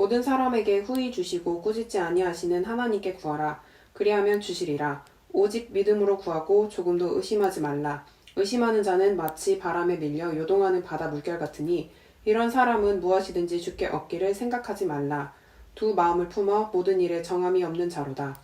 모든 사람에게 후히 주시고 꾸짖지 아니하시는 하나님께 구하라. 그리하면 주시리라. 오직 믿음으로 구하고 조금도 의심하지 말라. 의심하는 자는 마치 바람에 밀려 요동하는 바다 물결 같으니 이런 사람은 무엇이든지 주께 얻기를 생각하지 말라. 두 마음을 품어 모든 일에 정함이 없는 자로다.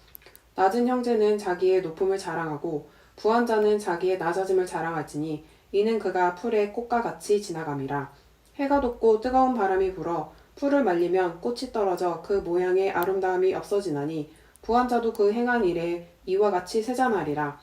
낮은 형제는 자기의 높음을 자랑하고 부한 자는 자기의 낮아짐을 자랑하지니 이는 그가 풀의 꽃과 같이 지나감이라. 해가 돋고 뜨거운 바람이 불어 풀을 말리면 꽃이 떨어져 그 모양의 아름다움이 없어지나니 부한 자도 그 행한 일에 이와 같이 세잔하리라.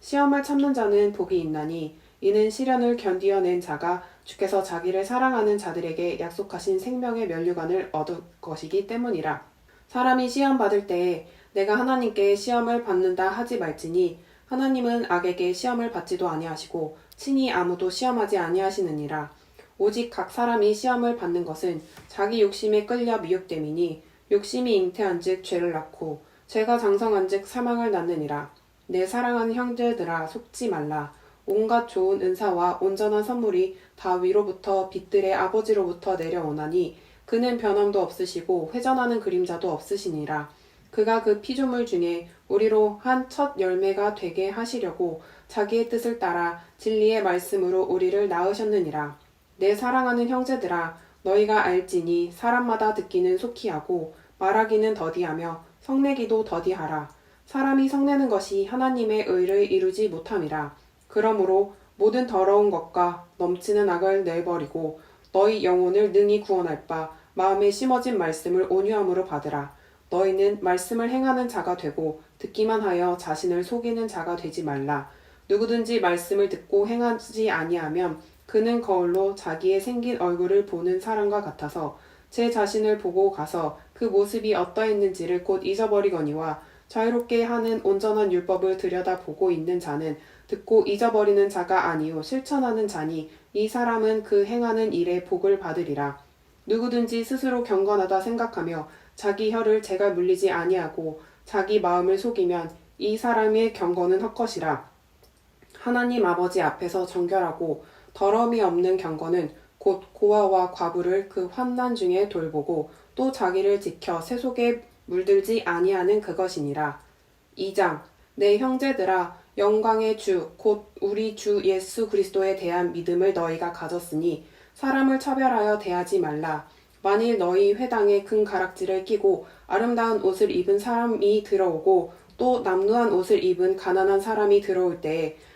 시험을 참는 자는 복이 있나니 이는 시련을 견디어낸 자가 주께서 자기를 사랑하는 자들에게 약속하신 생명의 면류관을 얻을 것이기 때문이라. 사람이 시험 받을 때에 내가 하나님께 시험을 받는다 하지 말지니 하나님은 악에게 시험을 받지도 아니하시고 친히 아무도 시험하지 아니하시느니라. 오직 각 사람이 시험을 받는 것은 자기 욕심에 끌려 미혹됨이니 욕심이 잉태한 즉 죄를 낳고 죄가 장성한 즉 사망을 낳느니라. 내 사랑하는 형제들아 속지 말라. 온갖 좋은 은사와 온전한 선물이 다 위로부터 빛들의 아버지로부터 내려오나니 그는 변함도 없으시고 회전하는 그림자도 없으시니라. 그가 그 피조물 중에 우리로 한 첫 열매가 되게 하시려고 자기의 뜻을 따라 진리의 말씀으로 우리를 낳으셨느니라. 내 사랑하는 형제들아 너희가 알지니 사람마다 듣기는 속히 하고 말하기는 더디하며 성내기도 더디하라. 사람이 성내는 것이 하나님의 의를 이루지 못함이라. 그러므로 모든 더러운 것과 넘치는 악을 내버리고 너희 영혼을 능히 구원할 바 마음에 심어진 말씀을 온유함으로 받으라. 너희는 말씀을 행하는 자가 되고 듣기만 하여 자신을 속이는 자가 되지 말라. 누구든지 말씀을 듣고 행하지 아니하면 그는 거울로 자기의 생긴 얼굴을 보는 사람과 같아서 제 자신을 보고 가서 그 모습이 어떠했는지를 곧 잊어버리거니와 자유롭게 하는 온전한 율법을 들여다보고 있는 자는 듣고 잊어버리는 자가 아니요 실천하는 자니 이 사람은 그 행하는 일에 복을 받으리라. 누구든지 스스로 경건하다 생각하며 자기 혀를 제가 물리지 아니하고 자기 마음을 속이면 이 사람의 경건은 헛것이라. 하나님 아버지 앞에서 정결하고 더러움이 없는 경건은 곧 고아와 과부를 그 환난 중에 돌보고 또 자기를 지켜 세속에 물들지 아니하는 그것이니라. 2장 내 형제들아 영광의 주 곧 우리 주 예수 그리스도에 대한 믿음을 너희가 가졌으니 사람을 차별하여 대하지 말라. 만일 너희 회당에 큰 가락지를 끼고 아름다운 옷을 입은 사람이 들어오고 또 남루한 옷을 입은 가난한 사람이 들어올 때에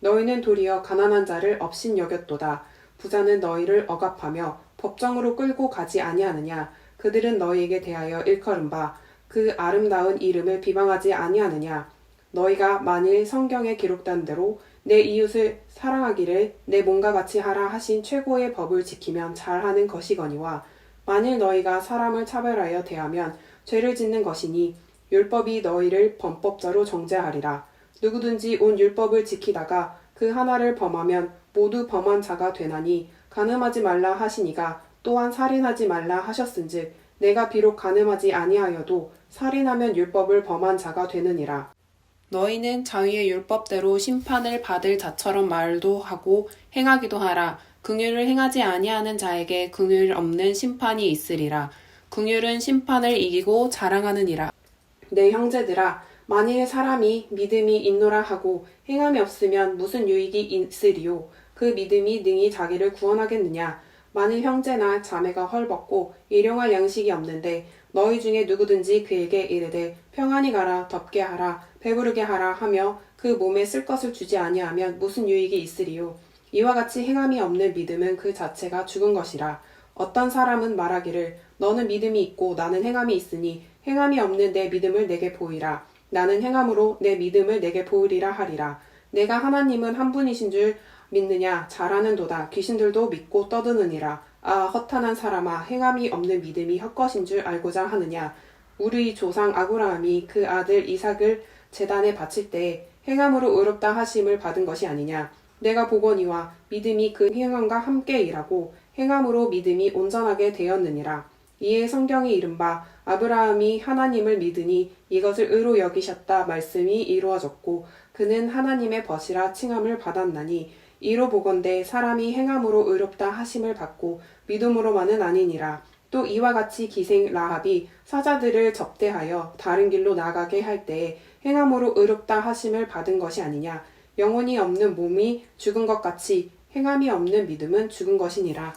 너희는 도리어 가난한 자를 업신 여겼도다. 부자는 너희를 억압하며 법정으로 끌고 가지 아니하느냐. 그들은 너희에게 대하여 일컬음바 그 아름다운 이름을 비방하지 아니하느냐. 너희가 만일 성경에 기록된 대로 내 이웃을 사랑하기를 내 몸과 같이 하라 하신 최고의 법을 지키면 잘하는 것이거니와 만일 너희가 사람을 차별하여 대하면 죄를 짓는 것이니 율법이 너희를 범법자로 정죄하리라. 누구든지 온 율법을 지키다가 그 하나를 범하면 모두 범한 자가 되나니 가늠하지 말라 하시니가 또한 살인하지 말라 하셨은즉 내가 비록 가늠하지 아니하여도 살인하면 율법을 범한 자가 되느니라. 너희는 자위의 율법대로 심판을 받을 자처럼 말도 하고 행하기도 하라. 긍휼을 행하지 아니하는 자에게 긍휼 없는 심판이 있으리라. 긍휼은 심판을 이기고 자랑하느니라. 내 형제들아, 만일 사람이 믿음이 있노라 하고 행함이 없으면 무슨 유익이 있으리요? 그 믿음이 능히 자기를 구원하겠느냐? 만일 형제나 자매가 헐벗고 일용할 양식이 없는데 너희 중에 누구든지 그에게 이르되 평안히 가라 덥게 하라 배부르게 하라 하며 그 몸에 쓸 것을 주지 아니하면 무슨 유익이 있으리요 이와 같이 행함이 없는 믿음은 그 자체가 죽은 것이라 어떤 사람은 말하기를 너는 믿음이 있고 나는 행함이 있으니 행함이 없는 내 믿음을 내게 보이라 나는 행함으로 내 믿음을 내게 보이리라 하리라. 내가 하나님은 한 분이신 줄 믿느냐? 잘하는도다. 귀신들도 믿고 떠드느니라. 아 허탄한 사람아 행함이 없는 믿음이 헛것인 줄 알고자 하느냐? 우리 조상 아브라함이 그 아들 이삭을 제단에 바칠 때 행함으로 의롭다 하심을 받은 것이 아니냐? 내가 보거니와 믿음이 그 행함과 함께 일하고 행함으로 믿음이 온전하게 되었느니라 이에 성경이 이른바 아브라함이 하나님을 믿으니 이것을 의로 여기셨다 말씀이 이루어졌고 그는 하나님의 벗이라 칭함을 받았나니 이로 보건대 사람이 행함으로 의롭다 하심을 받고 믿음으로만은 아니니라. 또 이와 같이 기생 라합이 사자들을 접대하여 다른 길로 나가게 할 때에 행함으로 의롭다 하심을 받은 것이 아니냐. 영혼이 없는 몸이 죽은 것 같이 행함이 없는 믿음은 죽은 것이니라